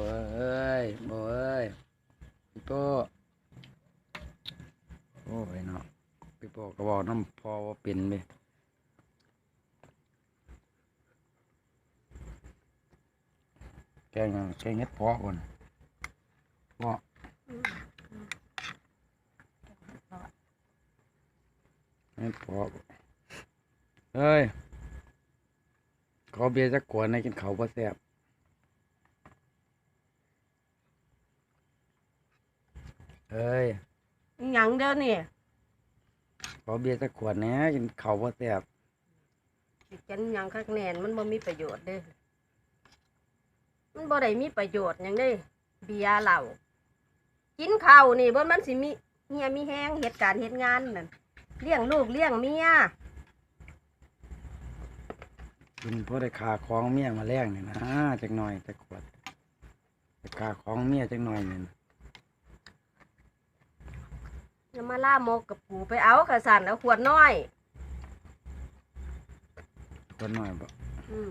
โอ้ยโอ้ยพี่โป้โอ้ยเนาะพี่โป้ก็บอกน้ำพอว่าเป็นไปแกงแกงเฮ็ดเพาะก่อนเพาะเฮ็ดเพาะเฮ้ยขอเบียร์จักขวดให้กินเขาวบ่แซ่บ เฮ้ยอิหยังเด้อนี่ขอเบียร์สักขวดแหนะกินเขาวบ่แซ่บสิจันหยังคักแน่นมันบ่มีประโยชน์เด้อมันบ่ได้มีประโยชน์หยังเด้เบียร์เหล้ากินข้าวนี่บ่มันสิมีเฮียมีแห้งเหตุการณ์เหตุงานนั่นเลี้ยงลูกเลี้ยงเมียกินเพราะได้ขาของเมียมาแลกนี่นะจักหน่อยจักขวดได้ขาของเมียจักหน่อยนี่นะ อย่ามาล่ามกกับกูไปเอากระสันเอาขวดน้อยขวดหน่อยบ่อืม